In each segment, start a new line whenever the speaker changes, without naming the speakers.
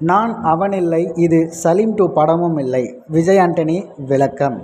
நான் அவனில்லை இது சலீம் டூ படமும் இல்லை. விஜய் ஆண்டனி விளக்கம்.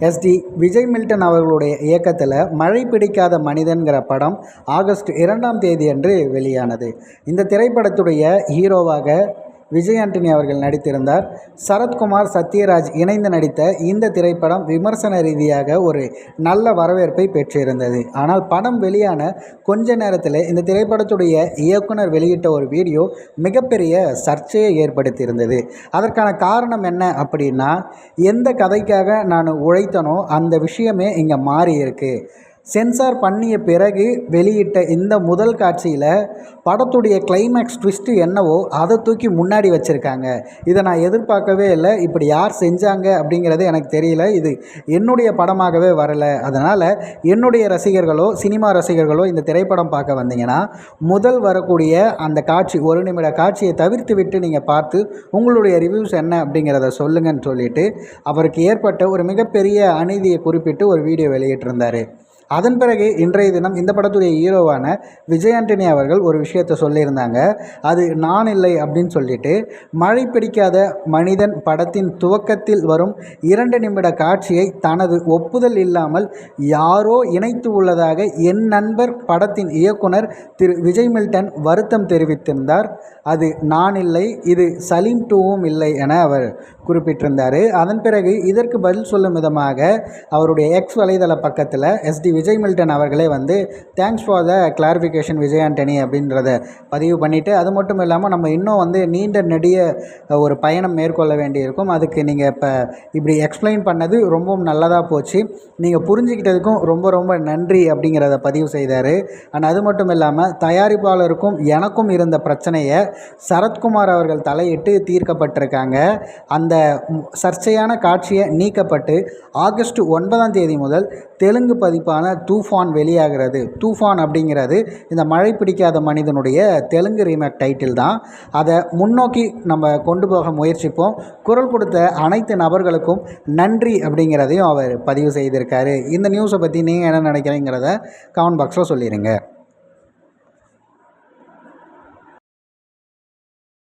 எஸ்டி விஜய் மில்டன் அவர்களுடைய இயக்கத்தில் மழை பிடிக்காத மனிதன்கிற படம் ஆகஸ்ட் இரண்டாம் தேதி அன்று வெளியானது. இந்த திரைப்படத்துடைய ஹீரோவாக விஜய் ஆண்டனி அவர்கள் நடித்திருந்தார். சரத்குமார் சத்யராஜ் இணைந்து நடித்த இந்த திரைப்படம் விமர்சன ரீதியாக ஒரு நல்ல வரவேற்பை பெற்றிருந்தது. ஆனால் படம் வெளியான கொஞ்ச நேரத்தில் இந்த திரைப்படத்துடைய இயக்குனர் வெளியிட்ட ஒரு வீடியோ மிகப்பெரிய சர்ச்சையை ஏற்படுத்தியிருந்தது. அதற்கான காரணம் என்ன அப்படின்னா எந்த கதைக்காக நான் உழைத்தனோ அந்த விஷயமே இங்கே மாறி இருக்குது சென்சார் பண்ணிய பிறகு வெளியிட்ட இந்த முதல் காட்சியில் படத்துடைய கிளைமேக்ஸ் ட்விஸ்ட்டு என்னவோ அதை தூக்கி முன்னாடி வச்சுருக்காங்க. இதை நான் எதிர்பார்க்கவே இல்லை. இப்படி யார் செஞ்சாங்க அப்படிங்கிறது எனக்கு தெரியல. இது என்னுடைய படமாகவே வரலை. அதனால் என்னுடைய ரசிகர்களோ சினிமா ரசிகர்களோ இந்த திரைப்படம் பார்க்க வந்தீங்கன்னா முதல் வரக்கூடிய அந்த காட்சி ஒரு நிமிட காட்சியை தவிர்த்து விட்டு நீங்கள் பார்த்து உங்களுடைய ரிவ்யூஸ் என்ன அப்படிங்கிறத சொல்லுங்கன்னு சொல்லிட்டு அவருக்கு ஏற்பட்ட ஒரு மிகப்பெரிய அநீதியை குறிப்பிட்டு ஒரு வீடியோ வெளியிட்டிருந்தார். அதன் பிறகு இன்றைய தினம் இந்த படத்துடைய ஹீரோவான விஜய் ஆண்டனி அவர்கள் ஒரு விஷயத்தை சொல்லியிருந்தாங்க. அது நான் இல்லை அப்படின்னு சொல்லிட்டு மழை பிடிக்காத மனிதன் படத்தின் துவக்கத்தில் வரும் இரண்டு நிமிட காட்சியை தனது ஒப்புதல் இல்லாமல் யாரோ இணைத்து உள்ளதாக என் நண்பர் படத்தின் இயக்குனர் திரு விஜய் மில்டன் வருத்தம் தெரிவித்திருந்தார். அது நான் இல்லை இது சலீம் டூவும் இல்லை என அவர் குறிப்பிட்டிருந்தார். அதன் பிறகு இதற்கு பதில் சொல்லும் விதமாக அவருடைய எக்ஸ் வலைதள பக்கத்தில் எஸ்டி விஜய் மில்டன் அவர்களே வந்து thanks for the clarification Vijay Antony அப்படின்றத பதிவு பண்ணிவிட்டு அது மட்டும் இல்லாமல் நம்ம இன்னும் வந்து நீண்ட நெடிய ஒரு பயணம் மேற்கொள்ள வேண்டியிருக்கும். அதுக்கு நீங்கள் இப்போ இப்படி எக்ஸ்பிளைன் பண்ணது ரொம்பவும் நல்லதாக போச்சு. நீங்கள் புரிஞ்சுக்கிட்டதுக்கும் ரொம்ப ரொம்ப நன்றி அப்படிங்கிறத பதிவு செய்தார். அண்ட் அது மட்டும் இல்லாமல் தயாரிப்பாளருக்கும் எனக்கும் இருந்த பிரச்சனையை சரத்குமார் அவர்கள் தலையிட்டு தீர்க்கப்பட்டிருக்காங்க. அந்த சர்ச்சையான காட்சியை நீக்கப்பட்டு ஆகஸ்ட் ஒன்பதாம் தேதி முதல் தெலுங்கு பதிப்பான தூஃபான் வெளியாகிறது. தூஃபான் அப்படிங்கிறது இந்த மழை பிடிக்காத மனிதனுடைய தெலுங்கு ரீமேக் டைட்டில் தான். அதை முன்னோக்கி நம்ம கொண்டு போக முயற்சிப்போம். குரல் கொடுத்த அனைத்து நபர்களுக்கும் நன்றி அப்படிங்கிறதையும் அவர் பதிவு செய்திருக்காரு. இந்த நியூஸை பற்றி நீங்கள் என்ன நினைக்கிறீங்கிறத கமெண்ட் பாக்ஸில் சொல்லிடுங்க